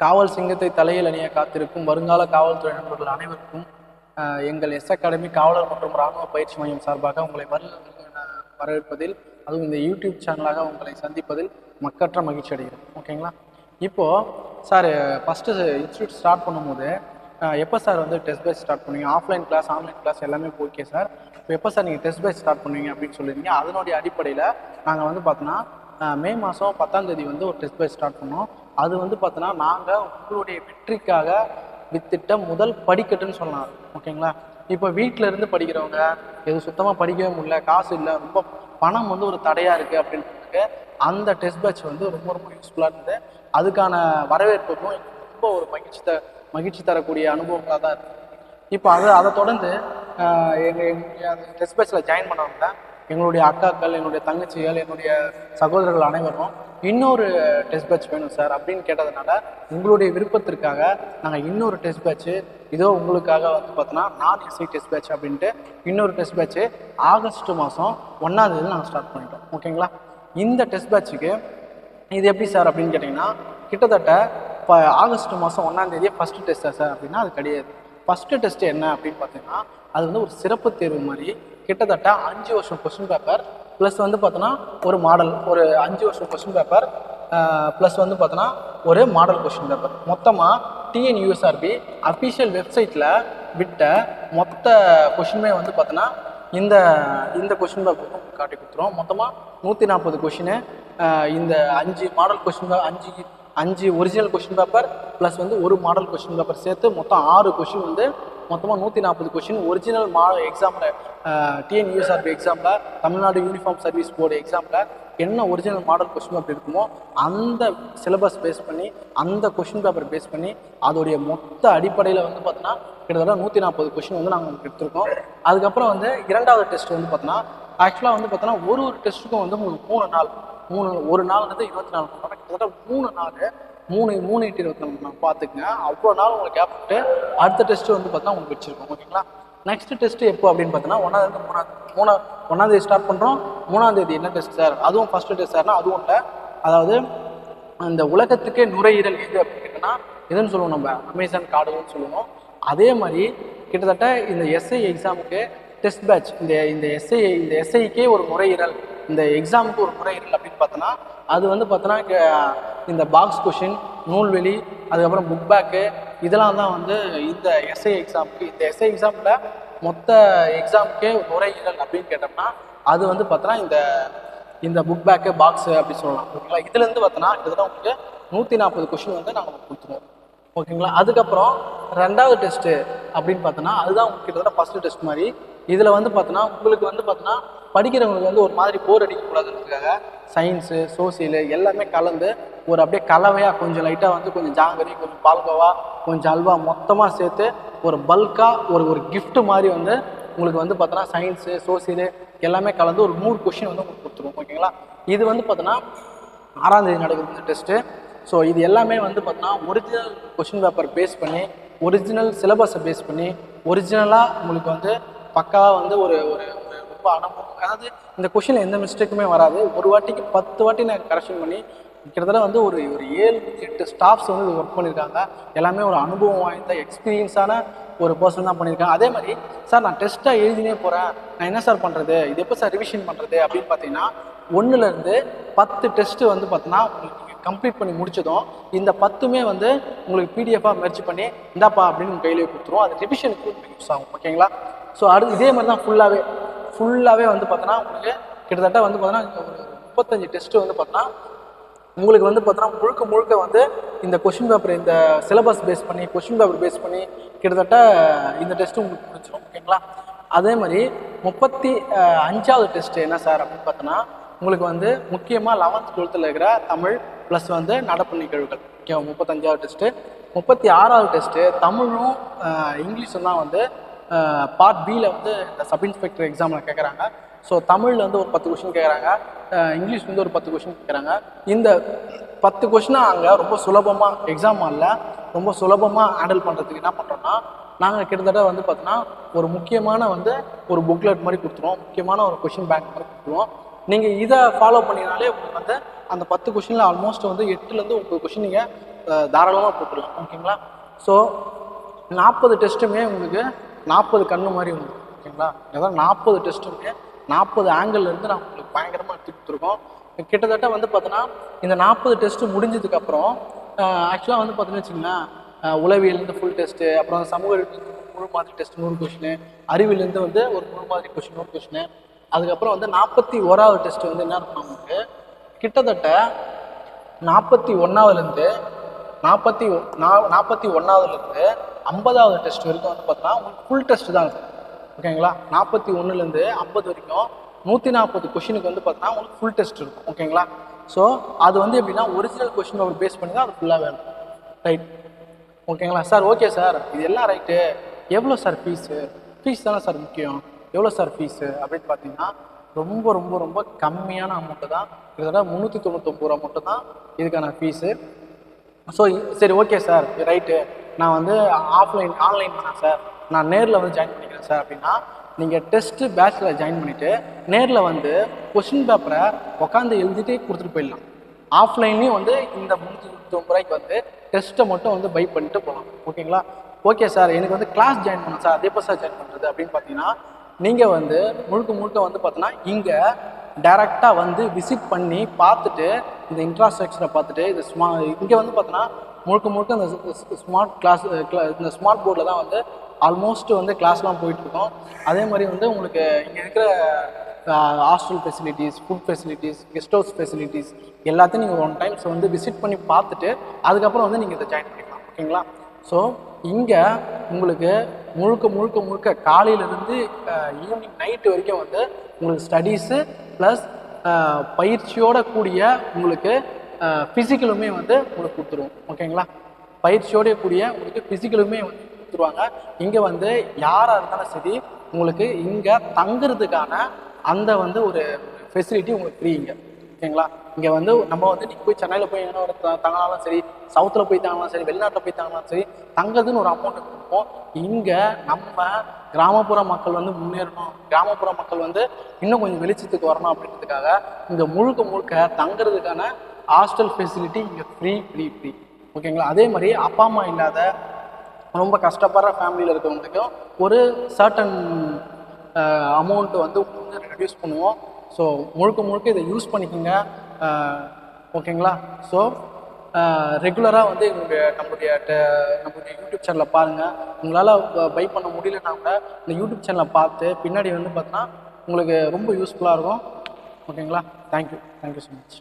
காவல் சிங்கத்தை தலையில் அணிய காத்திருக்கும் வருங்கால காவல்துறை நண்பர்கள் அனைவருக்கும் எங்கள் எஸ் அகாடமி காவலர் மற்றும் இராணுவ பயிற்சி மையம் சார்பாக உங்களை வருக என வரவேற்பதில் அதுவும் இந்த யூடியூப் சேனலாக உங்களை சந்திப்பதில் மக்கற்ற மகிழ்ச்சி அடைகிறேன். ஓகேங்களா? இப்போது சார் ஃபஸ்ட்டு இன்ஸ்டியூட் ஸ்டார்ட் பண்ணும்போது எப்போ சார் வந்து டெஸ்ட் பேஸ் ஸ்டார்ட் பண்ணுவீங்க? ஆஃப்லைன் கிளாஸ் ஆன்லைன் கிளாஸ் எல்லாமே ஓகே சார். இப்போ எப்போ சார் நீங்கள் டெஸ்ட் பேஸ் ஸ்டார்ட் பண்ணுவீங்க அப்படின்னு சொல்லியிருந்தீங்க அதனுடைய அடிப்படையில் நாங்கள் வந்து பார்த்தோன்னா மே மாதம் பத்தாம் தேதி வந்து ஒரு டெஸ்ட் பேஸ் ஸ்டார்ட் பண்ணோம். அது வந்து பார்த்தோன்னா நாங்கள் உங்களுடைய வெற்றிக்காக வித்திட்ட முதல் படிக்கட்டுன்னு சொல்லலாம் ஓகேங்களா? இப்போ வீட்டில இருந்து படிக்கிறவங்க எது சுத்தமாக படிக்கவே முடியல காசு இல்லை ரொம்ப பணம் வந்து ஒரு தடையாக இருக்குது அப்படின்றதுக்கு அந்த டெஸ்ட் பேட்ச் வந்து ரொம்ப ரொம்ப யூஸ்ஃபுல்லாக இருந்தது. அதுக்கான வரவேற்புக்கும் ரொம்ப ஒரு மகிழ்ச்சி த மகிழ்ச்சி தரக்கூடிய அனுபவங்களாக தான் இருக்குது இப்போ அதை அதை தொடர்ந்து எங்கள் எங்களுடைய அந்த டெஸ்ட் பேட்சில் ஜாயின் பண்ணவங்க எங்களுடைய அக்காக்கள் என்னுடைய தங்கச்சிகள் என்னுடைய சகோதரர்கள் அனைவரும் இன்னொரு டெஸ்ட் பேட்ச் வேணும் சார் அப்படின்னு கேட்டதுனால உங்களுடைய விருப்பத்திற்காக நாங்கள் இன்னொரு டெஸ்ட் பேட்ச் இதோ உங்களுக்காக வந்து பார்த்தோன்னா நான் எஸ்ஐ டெஸ்ட் பேட்ச் அப்படின்ட்டு இன்னொரு டெஸ்ட் பேட்ச் ஆகஸ்ட் மாதம் ஒன்றாந்தேதி நாங்கள் ஸ்டார்ட் பண்ணிட்டோம். ஓகேங்களா இந்த டெஸ்ட் பேட்சுக்கு இது எப்படி சார் அப்படின்னு கேட்டிங்கன்னா கிட்டத்தட்ட இப்போ ஆகஸ்ட் மாதம் ஒன்றாந்தேதியே ஃபஸ்ட்டு டெஸ்ட்டா சார் அப்படின்னா அது கிடையாது. ஃபஸ்ட்டு டெஸ்ட் என்ன அப்படின்னு பார்த்தீங்கன்னா அது வந்து ஒரு சிறப்பு தேர்வு மாதிரி. கிட்டத்தட்ட அஞ்சு வருஷம் கொஸ்டின் பேப்பர் ப்ளஸ் வந்து பார்த்தோன்னா ஒரு மாடல் ஒரு அஞ்சு வருஷம் கொஸ்டின் பேப்பர் ப்ளஸ் வந்து பார்த்தோன்னா ஒரு மாடல் கொஸ்டின் பேப்பர் மொத்தமாக டிஎன்யூஎஸ்ஆர்பி அஃபிஷியல் வெப்சைட்டில் விட்ட மொத்த கொஷினுமே வந்து பார்த்தோன்னா இந்த இந்த கொஷின் பேப்பர் காட்டி கொடுத்துரும். மொத்தமாக நூற்றி நாற்பது கொஷினு இந்த அஞ்சு மாடல் கொஷின் அஞ்சு அஞ்சு ஒரிஜினல் கொஷின் பேப்பர் ப்ளஸ் வந்து ஒரு மாடல் கொஷின் பேப்பர் சேர்த்து மொத்தம் ஆறு கொஷின் வந்து மொத்தமாக நூற்றி நாற்பது கொஷின் ஒரிஜினல் மா எக்ஸாமில் டிஎன்யூஎஸ்ஆர்பி எக்ஸாமில் தமிழ்நாடு யூனிஃபார்ம் சர்வீஸ் போர்டு எக்ஸாமில் என்ன ஒரிஜினல் மாடல் கொஷின் பேப்பர் இருக்குமோ அந்த சிலபஸ் பேஸ் பண்ணி அந்த கொஷின் பேப்பர் பேஸ் பண்ணி அதோடைய மொத்த அடிப்படையில் வந்து பார்த்தோன்னா கிட்டத்தட்ட நூற்றி நாற்பது கொஷின் வந்து நாங்கள் எடுத்திருக்கோம். அதுக்கப்புறம் வந்து இரண்டாவது டெஸ்ட் வந்து பார்த்தோன்னா ஆக்சுவலாக வந்து பார்த்தோன்னா ஒரு ஒரு டெஸ்ட்டுக்கும் வந்து உங்களுக்கு மூணு நாள் மூணு ஒரு நாள் இருபத்தி நாலு மணி நேரம். கிட்டத்தட்ட மூணு நாள் மூணு மூணு எட்டு இருபத்தி நாலு மணி நேரம் பார்த்துக்குங்க. அவ்வளோ நாள் உங்களுக்கு கேப் விட்டு அடுத்த டெஸ்ட்டு வந்து பார்த்தா உங்களுக்கு வச்சுருக்கோம். ஓகேங்களா? நெக்ஸ்ட் டெஸ்ட் எப்போ அப்படின்னு பார்த்தோன்னா ஒன்றாவது மூணாவது மூணா ஒன்றாந்தேதி ஸ்டார்ட் பண்ணுறோம் மூணாந்தேதி என்ன டெஸ்ட் சார் அதுவும் ஃபஸ்ட்டு டெஸ்ட் சார்னா அதுவும் இல்லை. அதாவது இந்த உலகத்துக்கே நுரையீரல் எது அப்படின்னு எதுன்னு சொல்லுவோம் நம்ம? அமேசான் காடுன்னு சொல்லுவோம். அதே மாதிரி கிட்டத்தட்ட இந்த எஸ்ஐ எக்ஸாமுக்கு டெஸ்ட் பேட்ச் இந்த இந்த எஸ்ஐ இந்த எஸ்ஐக்கே ஒரு நுரையீரல். இந்த எக்ஸாமுக்கு ஒரு நுரையீரல் அப்படின்னு பார்த்தோன்னா அது வந்து பார்த்தோன்னா இந்த பாக்ஸ் கொஷின் நூல்வெளி அதுக்கப்புறம் புக் பேக்கு இதெல்லாம் தான் வந்து இந்த எஸ்ஐ எக்ஸாமுக்கு இந்த எஸ்ஐ எக்ஸாமில் மொத்த எக்ஸாமுக்கே முறைகள் நுரையீரல் அப்படின்னு கேட்டோம்னா அது வந்து பார்த்தோன்னா இந்த இந்த புக் பேக்கு பாக்ஸு அப்படின்னு சொல்லலாம். ஓகேங்களா? இதுலேருந்து பார்த்தோன்னா கிட்டத்தட்ட உங்களுக்கு நூற்றி நாற்பது கொஷின் வந்து நாங்கள் கொடுத்துருவோம். ஓகேங்களா? அதுக்கப்புறம் ரெண்டாவது டெஸ்ட்டு அப்படின்னு பார்த்தோன்னா அதுதான் உங்களுக்கு கிட்டத்தட்ட ஃபஸ்ட்டு டெஸ்ட் மாதிரி இதில் வந்து பார்த்தோன்னா உங்களுக்கு வந்து பார்த்தோன்னா படிக்கிறவங்களுக்கு வந்து ஒரு மாதிரி போர் அடிக்கக்கூடாதுன்றதுக்காக சயின்ஸு சோசியலு எல்லாமே கலந்து ஒரு அப்படியே கலவையாக கொஞ்சம் லைட்டாக வந்து கொஞ்சம் ஜாங்கரி கொஞ்சம் பால்கோவா கொஞ்சம் அல்வா மொத்தமாக சேர்த்து ஒரு பல்காக ஒரு ஒரு கிஃப்ட் மாதிரி வந்து உங்களுக்கு வந்து பார்த்தோன்னா சயின்ஸு சோசியலு எல்லாமே கலந்து ஒரு நூறு கொஷின் வந்து உங்களுக்கு கொடுத்துருவோம். ஓகேங்களா இது வந்து பார்த்தோன்னா ஆறாம் தேதி நடக்குது இந்த டெஸ்ட்டு ஸோ இது எல்லாமே வந்து பார்த்தோன்னா ஒரிஜினல் கொஷின் பேப்பர் பேஸ் பண்ணி ஒரிஜினல் சிலபஸை பேஸ் பண்ணி ஒரிஜினலாக உங்களுக்கு வந்து பக்காவாக வந்து ஒரு ஒரு ரொம்ப அனுபவம் அதாவது இந்த கொஷினில் எந்த மிஸ்டேக்குமே வராது. ஒரு வாட்டிக்கு பத்து வாட்டி நான் கரெக்ஷன் பண்ணி கிட்டத்தட்ட வந்து ஒரு ஒரு ஏழு எட்டு ஸ்டாஃப்ஸ் வந்து ஒர்க் பண்ணியிருக்காங்க. எல்லாமே ஒரு அனுபவம் வாய்ந்த எக்ஸ்பீரியன்ஸான ஒரு பர்சன் தான் பண்ணியிருக்காங்க. அதே மாதிரி சார் நான் டெஸ்ட்டாக எழுதினே போகிறேன் நான் என்ன சார் பண்ணுறது இது எப்போ சார் ரிவிஷன் பண்ணுறது அப்படின்னு பார்த்தீங்கன்னா ஒன்றுலேருந்து பத்து டெஸ்ட்டு வந்து பார்த்தீங்கன்னா உங்களுக்கு கம்ப்ளீட் பண்ணி முடிச்சதும் இந்த பத்துமே வந்து உங்களுக்கு பிடிஎஃபாக மெர்ச் பண்ணி இந்தாப்பா அப்படின்னு கையிலே கையிலேயே கொடுத்துருவோம். அது ரிவிஷனுக்கு யூஸ் ஆகும். ஓகேங்களா ஸோ அடுத்து இதே மாதிரி தான் ஃபுல்லாகவே ஃபுல்லாகவே வந்து பார்த்தோன்னா உங்களுக்கு கிட்டத்தட்ட வந்து பார்த்தோன்னா ஒரு முப்பத்தஞ்சு டெஸ்ட்டு வந்து பார்த்தோன்னா உங்களுக்கு வந்து பார்த்தோன்னா முழுக்க முழுக்க வந்து இந்த கொஷின் பேப்பர் இந்த சிலபஸ் பேஸ் பண்ணி கொஷின் பேப்பர் பேஸ் பண்ணி கிட்டத்தட்ட இந்த டெஸ்ட்டு உங்களுக்கு முடிச்சிடும் ஓகேங்களா அதே மாதிரி முப்பத்தி அஞ்சாவது டெஸ்ட்டு என்ன சார் அப்படின்னு பார்த்தோன்னா உங்களுக்கு வந்து முக்கியமாக லெவன்த் டுவெல்த்தில் இருக்கிற தமிழ் ப்ளஸ் வந்து நடப்பு நிகழ்வுகள் ஓகே முப்பத்தஞ்சாவது டெஸ்ட்டு முப்பத்தி ஆறாவது டெஸ்ட்டு தமிழும் இங்கிலீஷும் தான் வந்து பார்ட் பியில் வந்து இந்த சப் இன்ஸ்பெக்டர் எக்ஸாமில் கேட்குறாங்க ஸோ தமிழில் வந்து ஒரு பத்து கொஷின் கேட்குறாங்க இங்கிலீஷ் வந்து ஒரு பத்து கொஷின் கேட்குறாங்க இந்த பத்து கொஷினை அங்கே ரொம்ப சுலபமாக எக்ஸாம் ஹாலில் ரொம்ப சுலபமாக ஹேண்டில் பண்ணுறதுக்கு என்ன பண்ணுறோன்னா நாங்கள் கிட்டத்தட்ட வந்து பார்த்தோன்னா ஒரு முக்கியமான வந்து ஒரு புக்லெட் மாதிரி கொடுத்துருவோம். முக்கியமான ஒரு கொஷின் பேங்க் மாதிரி கொடுத்துருவோம். நீங்கள் இதை ஃபாலோ பண்ணினாலே உங்களுக்கு வந்து அந்த பத்து கொஷினில் ஆல்மோஸ்ட் வந்து எட்டுலேருந்து ஒன்பது கொஷின் நீங்கள் தாராளமாக போட்டுடலாம். ஓகேங்களா ஸோ நாற்பது டெஸ்ட்டுமே உங்களுக்கு நாற்பது கண்ணு மாதிரி வந்து ஓகேங்களா? அதாவது நாற்பது டெஸ்ட்டுமே நாற்பது ஆங்கிள்லேருந்து நான் உங்களுக்கு பயங்கரமாக எடுத்து கொடுத்துருக்கோம். கிட்டத்தட்ட வந்து பார்த்தோன்னா இந்த நாற்பது டெஸ்ட்டு முடிஞ்சதுக்கப்புறம் ஆக்சுவலாக வந்து பார்த்தீங்கன்னு வச்சிங்களேன் உளவியலேருந்து ஃபுல் டெஸ்ட்டு அப்புறம் சமூக முழு மாதிரி டெஸ்ட் நூறு கொஷினு அறிவிலேருந்து வந்து ஒரு முழு மாதிரி கொஷின் நூறு கொஷினு அதுக்கப்புறம் வந்து நாற்பத்தி ஓராவது டெஸ்ட் வந்து என்ன இருக்கும் நமக்கு? கிட்டத்தட்ட நாற்பத்தி ஒன்றாவதுலேருந்து நாற்பத்தி நா நாற்பத்தி ஒன்றாவதுலேருந்து ஐம்பதாவது டெஸ்ட் வரைக்கும் வந்து பார்த்தோன்னா உங்களுக்கு ஃபுல் டெஸ்ட் தான் இருக்கும் ஓகேங்களா நாற்பத்தி ஒன்றுலேருந்து ஐம்பது வரைக்கும் நூற்றி நாற்பது கொஷினுக்கு வந்து பார்த்தோன்னா உங்களுக்கு ஃபுல் டெஸ்ட் இருக்கும். ஓகேங்களா ஸோ அது வந்து எப்படின்னா ஒரிஜினல் கொஷின் அவர் பேஸ் பண்ணி தான் அது ஃபுல்லாக வேணும். ரைட் ஓகேங்களா சார் ஓகே சார் இது எல்லாம் ரைட்டு எவ்வளோ சார் ஃபீஸு ஃபீஸ் தானே சார் முக்கியம். எவ்வளோ சார் ஃபீஸு அப்படின்னு பார்த்தீங்கன்னா ரொம்ப ரொம்ப ரொம்ப கம்மியான அமௌண்ட்டு தான். கிட்டத்தட்ட முந்நூற்றி தொண்ணூத்தொம்பது ரூபா மட்டும் தான் இதுக்கான ஃபீஸு ஸோ சரி ஓகே சார் ரைட்டு நான் வந்து ஆஃப்லைன் ஆன்லைன் பண்ணேன் சார் நான் நேரில் வந்து ஜாயின் பண்ணிக்கிறேன் சார் அப்படின்னா நீங்கள் டெஸ்ட்டு பேட்சில் ஜாயின் பண்ணிவிட்டு நேரில் வந்து கொஷின் பேப்பரை உட்காந்து எழுதிட்டே கொடுத்துட்டு போயிடலாம். ஆஃப்லைன்லேயும் வந்து இந்த முந்நூற்றி ரூபாய்க்கு வந்து டெஸ்ட்டை மட்டும் வந்து பை பண்ணிட்டு போகலாம். ஓகேங்களா ஓகே சார் எனக்கு வந்து கிளாஸ் ஜாயின் பண்ணணும் சார் அதே சார் ஜாயின் பண்ணுறது அப்படின்னு பார்த்தீங்கன்னா நீங்கள் வந்து முழுக்க முழுக்க வந்து பார்த்தோன்னா இங்கே டைரெக்டாக வந்து விசிட் பண்ணி பார்த்துட்டு இந்த இன்ஃப்ராஸ்ட்ரக்சரை பார்த்துட்டு இந்த ஸ்மா இங்கே வந்து பார்த்தோன்னா முழுக்க முழுக்க இந்த ஸ்மார்ட் கிளாஸ் இந்த ஸ்மார்ட் போர்டில் தான் வந்து ஆல்மோஸ்ட் வந்து கிளாஸ்லாம் போயிட்டுருக்கோம் அதே மாதிரி வந்து உங்களுக்கு இங்கே இருக்கிற hostel facilities food facilities guest house facilities எல்லாத்தையும் நீங்கள் ஒன் டைம்ஸ் வந்து விசிட் பண்ணி பார்த்துட்டு அதுக்கப்புறம் வந்து நீங்கள் இதை ஜாயின் பண்ணிக்கலாம். ஓகேங்களா ஸோ இங்கே உங்களுக்கு முழுக்க முழுக்க முழுக்க காலையிலேருந்து ஈவினிங் நைட்டு வரைக்கும் வந்து உங்களுக்கு ஸ்டடீஸு ப்ளஸ் பயிற்சியோட கூடிய உங்களுக்கு ஃபிசிக்கலுமே வந்து உங்களுக்கு கொடுத்துருவோம். ஓகேங்களா? பயிற்சியோட கூடிய உங்களுக்கு ஃபிசிக்கலுமே வந்து கொடுத்துருவாங்க. இங்கே வந்து யாராக இருந்தாலும் சரி உங்களுக்கு இங்கே தங்குறதுக்கான அந்த வந்து ஒரு ஃபெசிலிட்டி உங்களுக்கு ஃப்ரீங்க ஓகேங்களா? இங்கே வந்து நம்ம வந்து நீங்கள் போய் சென்னையில் போய் என்ன ஒரு த- தங்கினாலும் சரி சவுத்தில் போய் தங்கினாலும் சரி வெளிநாட்டில் போய் தங்கினாலும் சரி தங்குறதுன்னு ஒரு அமௌண்ட் கொடுப்போம் இங்கே நம்ம கிராமப்புற மக்கள் வந்து முன்னேறணும். கிராமப்புற மக்கள் வந்து இன்னும் கொஞ்சம் வெளிச்சத்துக்கு வரணும் அப்படின்றதுக்காக இங்கே முழுக்க முழுக்க தங்குறதுக்கான ஹாஸ்டல் ஃபெசிலிட்டி இங்கே ஃப்ரீ ஃப்ரீ ஃப்ரீ ஓகேங்களா அதே மாதிரி அப்பா அம்மா இல்லாத ரொம்ப கஷ்டப்படுற ஃபேமிலியில் இருக்கிறவங்களுக்கும் ஒரு சர்டன் அமௌண்ட்டு வந்து வந்து ரெடியூஸ் பண்ணுவோம். ஸோ முழுக்க முழுக்க இதை யூஸ் பண்ணிக்கோங்க. ஓகேங்களா ஸோ ரெகுலராக வந்து எங்களுடைய நம்மளுடைய நம்மளுடைய யூடியூப் சேனலை பாருங்கள் உங்களால் பை பண்ண முடியலன்னா கூட இந்த யூடியூப் சேனலை பார்த்து பின்னாடி வந்து பார்த்தோன்னா உங்களுக்கு ரொம்ப யூஸ்ஃபுல்லாக இருக்கும். ஓகேங்களா தேங்க்யூ தேங்க்யூ ஸோ மச்